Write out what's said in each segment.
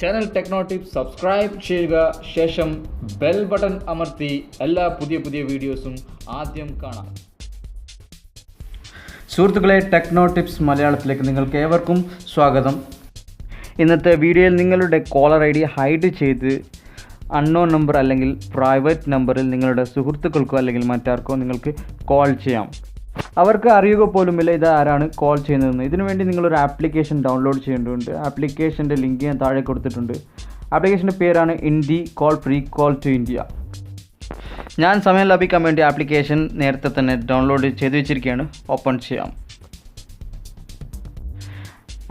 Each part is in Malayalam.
ചാനൽ ടെക്നോ ടിപ്പ് സബ്സ്ക്രൈബ് ചെയ്യുക. ശേഷം ബെൽ ബട്ടൺ അമർത്തി എല്ലാ പുതിയ പുതിയ വീഡിയോസും ആദ്യം കാണാം. സുഹൃത്തുക്കളെ ടെക്നോ ടിപ്സ് മലയാളത്തിലേക്ക് നിങ്ങൾക്ക് ഏവർക്കും സ്വാഗതം. ഇന്നത്തെ വീഡിയോയിൽ നിങ്ങളുടെ കോളർ ഐ ഡി ഹൈഡ് ചെയ്ത് അൺനോൺ നമ്പർ അല്ലെങ്കിൽ പ്രൈവറ്റ് നമ്പറിൽ നിങ്ങളുടെ സുഹൃത്തുക്കൾക്കോ അല്ലെങ്കിൽ മറ്റാർക്കോ നിങ്ങൾക്ക് കോൾ ചെയ്യാം. അവർക്ക് അറിയുക പോലുമില്ല ഇത് ആരാണ് കോൾ ചെയ്യുന്നതെന്ന്. ഇതിനു വേണ്ടി നിങ്ങളൊരു ആപ്ലിക്കേഷൻ ഡൗൺലോഡ് ചെയ്യേണ്ടതുണ്ട്. ആപ്ലിക്കേഷന്റെ ലിങ്ക് ഞാൻ താഴെ കൊടുത്തിട്ടുണ്ട്. ആപ്ലിക്കേഷന്റെ പേരാണ് Indy call free call to India ഞാൻ സമയം ലഭിക്കാൻ വേണ്ടി ആപ്ലിക്കേഷൻ നേരത്തെ തന്നെ ഡൗൺലോഡ് ചെയ്ത് വെച്ചിരിക്കുകയാണ്. ഓപ്പൺ ചെയ്യാം.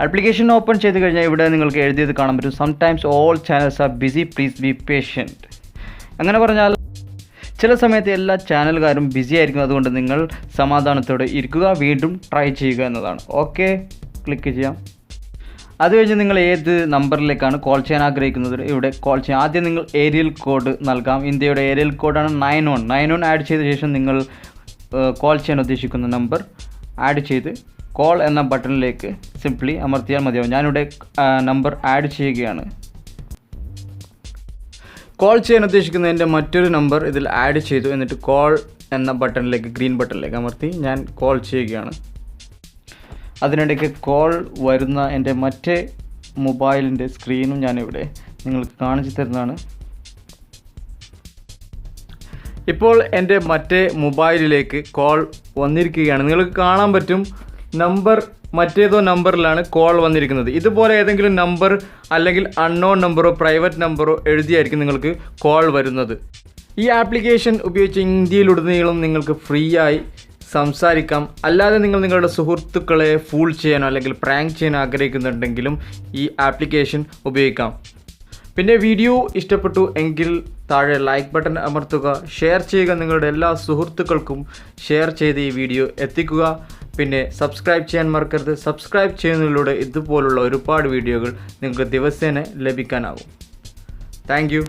ആപ്ലിക്കേഷൻ ഓപ്പൺ ചെയ്ത് കഴിഞ്ഞാൽ ഇവിടെ നിങ്ങൾക്ക് എഴുതിയത് കാണാൻ പറ്റും. Sometimes all channels are busy please be patient അങ്ങനെ പറഞ്ഞാൽ ചില സമയത്ത് എല്ലാ ചാനലുകാരും ബിസി ആയിരിക്കും അതുകൊണ്ട് നിങ്ങൾ സമാധാനത്തോടെ ഇരിക്കുക വീണ്ടും ട്രൈ ചെയ്യുക എന്നതാണ്. ഓക്കെ ക്ലിക്ക് ചെയ്യാം. അത് കഴിഞ്ഞ് നിങ്ങൾ ഏത് നമ്പറിലേക്കാണ് കോൾ ചെയ്യാൻ ആഗ്രഹിക്കുന്നത്? ഇവിടെ കോൾ ചെയ്യാം. ആദ്യം നിങ്ങൾ ഏരിയൽ കോഡ് നൽകാം. ഇന്ത്യയുടെ ഏരിയൽ കോഡാണ് nine one nine one add ചെയ്ത ശേഷം നിങ്ങൾ കോൾ ചെയ്യാൻ ഉദ്ദേശിക്കുന്ന നമ്പർ ആഡ് ചെയ്ത് കോൾ എന്ന ബട്ടണിലേക്ക് സിംപ്ലി അമർത്തിയാൽ മതിയാവും. ഞാനിവിടെ നമ്പർ ആഡ് ചെയ്യുകയാണ്. കോൾ ചെയ്യാൻ ഉദ്ദേശിക്കുന്ന എന്റെ മറ്റൊരു നമ്പർ ഇതിൽ ആഡ് ചെയ്തു. എന്നിട്ട് കോൾ എന്ന ബട്ടണിലേക്ക് ഗ്രീൻ ബട്ടണിലേക്ക് അമർത്തി ഞാൻ കോൾ ചെയ്യുകയാണ്. അതിനിടയ്ക്ക് കോൾ വരുന്ന എന്റെ മറ്റേ മൊബൈലിന്റെ സ്ക്രീനും ഞാനിവിടെ നിങ്ങൾക്ക് കാണിച്ചു തരുന്നതാണ്. ഇപ്പോൾ എന്റെ മറ്റേ മൊബൈലിലേക്ക് കോൾ വന്നിരിക്കുകയാണ്. നിങ്ങൾക്ക് കാണാൻ പറ്റും നമ്പർ മറ്റേതോ നമ്പറിലാണ് കോൾ വന്നിരിക്കുന്നത്. ഇതുപോലെ ഏതെങ്കിലും നമ്പർ അല്ലെങ്കിൽ അൺനോൺ നമ്പറോ പ്രൈവറ്റ് നമ്പറോ എഴുതിയായിരിക്കും നിങ്ങൾക്ക് കോൾ വരുന്നത്. ഈ ആപ്ലിക്കേഷൻ ഉപയോഗിച്ച് ഇന്ത്യയിലുടനീളം നിങ്ങൾക്ക് ഫ്രീ ആയി സംസാരിക്കാം. അല്ലാതെ നിങ്ങൾ നിങ്ങളുടെ സുഹൃത്തുക്കളെ ഫൂൾ ചെയ്യാനോ അല്ലെങ്കിൽ പ്രാങ്ക് ചെയ്യാനോ ആഗ്രഹിക്കുന്നുണ്ടെങ്കിലും ഈ ആപ്ലിക്കേഷൻ ഉപയോഗിക്കാം. പിന്നെ വീഡിയോ ഇഷ്ടപ്പെട്ടു എങ്കിൽ താഴെ ലൈക്ക് ബട്ടൺ അമർത്തുക. ഷെയർ ചെയ്യുക നിങ്ങളുടെ എല്ലാ സുഹൃത്തുക്കൾക്കും. ഷെയർ ചെയ്ത് ഈ വീഡിയോ എത്തിക്കുക. പിന്നെ സബ്സ്ക്രൈബ് ചെയ്യാൻ മറക്കരുത്. സബ്സ്ക്രൈബ് ചെയ്യുന്നതിലൂടെ ഇതുപോലുള്ള ഒരുപാട് വീഡിയോകൾ നിങ്ങൾക്ക് ദിവസേന ലഭിക്കാനാകും താങ്ക്